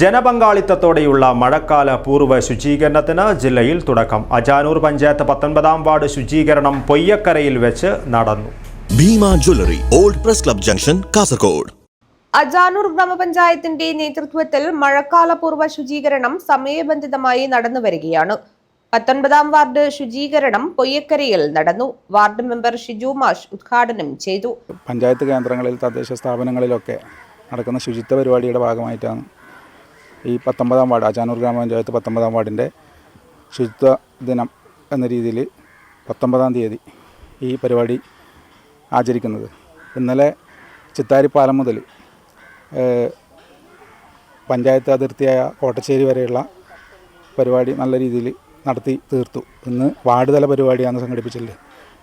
ജനപങ്കാളിത്തത്തോടെയുള്ള മഴക്കാല പൂർവ ശുചീകരണത്തിന് ജില്ലയിൽ തുടക്കം. അജാനൂർ പഞ്ചായത്ത് പത്തൊൻപതാം വാർഡ് ശുചീകരണം പൊയ്യക്കരയിൽ വെച്ച് നടന്നു. Bhima jewellery old press club junction Kasaragod. Ajanur ഗ്രാമപഞ്ചായത്തിന്റെ നേതൃത്വത്തിൽ മഴക്കാല പൂർവ ശുചീകരണം സമയബന്ധിതമായി നടന്നു വരികയാണ്. പത്തൊൻപതാം വാർഡ് ശുചീകരണം പൊയ്യക്കരയിൽ നടന്നു. വാർഡ് മെമ്പർ ഷിജു മാഷ് ഉദ്ഘാടനം ചെയ്തു. പഞ്ചായത്ത് കേന്ദ്രങ്ങളിൽ തദ്ദേശ സ്ഥാപനങ്ങളിലൊക്കെ നടക്കുന്ന ശുചിത്വ പരിപാടിയുടെ ഭാഗമായിട്ടാണ് ഈ പത്തൊമ്പതാം വാർഡ് ആചാനൂർ ഗ്രാമപഞ്ചായത്ത് പത്തൊമ്പതാം വാർഡിന്റെ ശുചിത്വ ദിനം എന്ന രീതിയിൽ പത്തൊമ്പതാം തീയതി ഈ പരിപാടി ആചരിക്കുന്നത്. ഇന്നലെ ചിത്താരിപ്പാലം മുതൽ പഞ്ചായത്ത് അതിർത്തിയായ കോട്ടശ്ശേരി വരെയുള്ള പരിപാടി നല്ല രീതിയിൽ നടത്തി തീർത്തു. ഇന്ന് വാർഡ് തല പരിപാടിയാണ് സംഘടിപ്പിച്ചത്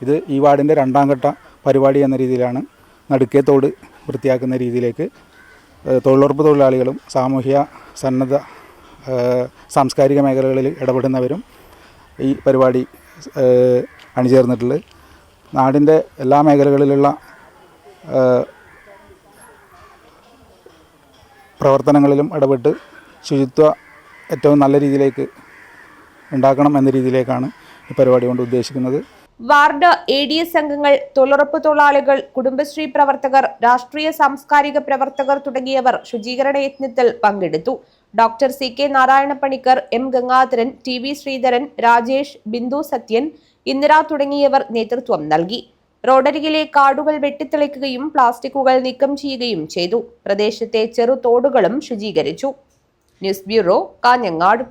ഇത് ഈ വാർഡിന്റെ രണ്ടാം ഘട്ട പരിപാടി എന്ന രീതിയിലാണ് നടുക്കേത്തോട് വൃത്തിയാക്കുന്ന രീതിയിലേക്ക് തൊഴിലുറപ്പ് തൊഴിലാളികളും സാമൂഹ്യ സന്നദ്ധ സാംസ്കാരിക മേഖലകളിൽ ഇടപെടുന്നവരും ഈ പരിപാടി അണിചേർന്നിട്ടുള്ളത് നാടിന്റെ എല്ലാ മേഖലകളിലുള്ള പ്രവർത്തനങ്ങളിലും ഇടപെട്ട് ശുചിത്വ ഏറ്റവും നല്ല രീതിയിലേക്ക് ഉണ്ടാക്കണം എന്ന രീതിയിലേക്കാണ് ഈ പരിപാടി കൊണ്ട് ഉദ്ദേശിക്കുന്നത്. വാർഡ് എ ഡി എസ് അംഗങ്ങൾ തൊഴിലുറപ്പ് തൊഴിലാളികൾ കുടുംബശ്രീ പ്രവർത്തകർ രാഷ്ട്രീയ സാംസ്കാരിക പ്രവർത്തകർ തുടങ്ങിയവർ ശുചീകരണ യജ്ഞത്തിൽ പങ്കെടുത്തു. Doctor C K Narayana Panicker M Gangadharan T V Sreedharan Rajesh Bindu Sathyan Indira തുടങ്ങിയവർ നേതൃത്വം നൽകി. റോഡരികിലെ കാടുകൾ വെട്ടിത്തെളിക്കുകയും പ്ലാസ്റ്റിക്കുകൾ നീക്കം ചെയ്യുകയും ചെയ്തു. പ്രദേശത്തെ ചെറുതോടുകളും ശുചീകരിച്ചു. News bureau Kanhangad.